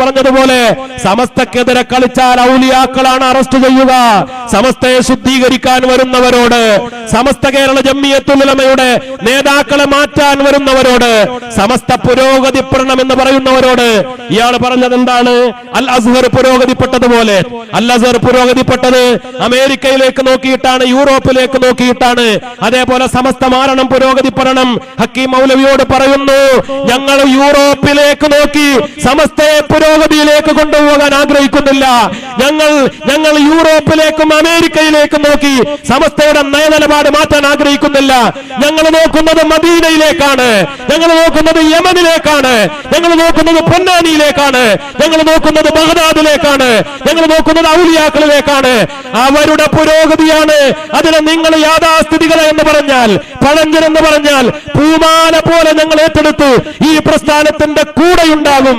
പറഞ്ഞതുപോലെ സമസ്തക്കെതിരെ കളിച്ചാൽ ഔലിയാക്കളാണ് അറസ്റ്റ് ചെയ്യുക. സമസ്തയെ ശുദ്ധീകരിക്കാൻ വരുന്നവരോട് സമസ്ത കേരള ജമ്മിയത്തുലമയുടെ നേതാക്കളെ മാറ്റാൻ വരുന്നവരോട് സമസ്ത പുരോഗതി പ്രണം എന്ന് പറയുന്നവരോട് ഇയാൾ പറഞ്ഞത് എന്താണ്? അൽ അസ്ഹർ പുരോഗതിപ്പെട്ടതുപോലെ. അൽ അസ്ഹർ പുരോഗതിപ്പെട്ടത് അമേരിക്കയിലേക്ക് നോക്കിയിട്ടാണ് യൂറോപ്പിലേക്ക് നോക്കിയിട്ടാണ്. അതേപോലെ സമസ്ത മാറണം പുരോഗതിപ്പെടണം. ഹക്കീം മൗലവിയോട് പറയുന്നു ഞങ്ങൾ യൂറോപ്പിലേക്ക് നോക്കി സമസ്തയെ പുരോഗതിയിലേക്ക് കൊണ്ടുപോകാൻ ആഗ്രഹിക്കുന്നില്ല. ഞങ്ങൾ ഞങ്ങൾ യൂറോപ്പിലേക്കും അമേരിക്കയിലേക്കും നോക്കി സമസ്തയുടെ നയനിലപാട് മാറ്റാൻ ആഗ്രഹിക്കുന്നില്ല. ഞങ്ങൾ നോക്കുന്നത് മദീനയിലേക്കാണ്. ഞങ്ങൾ നോക്കുന്നത് യമനിലേക്കാണ്. ഞങ്ങൾ നോക്കുന്നത് പൊന്നാനിയിലേക്കാണ്. ഞങ്ങൾ നോക്കുന്നത് ബഗ്ദാദിലേക്കാണ്. ഞങ്ങൾ നോക്കുന്നത് ഔലിയാക്കളിലേക്കാണ്. അവരുടെ പുരോഗതിയാണ്. അതിനെ നിങ്ങൾ യാഥാസ്ഥിതികത എന്ന് പറഞ്ഞാൽ പഴഞ്ചൻ എന്ന് പറഞ്ഞാൽ പൂമാല പോലെ ഞങ്ങൾ ഏറ്റെടുത്തു. ഈ പ്രസ്ഥാനത്തിന്റെ കൂടെയുണ്ടാകും.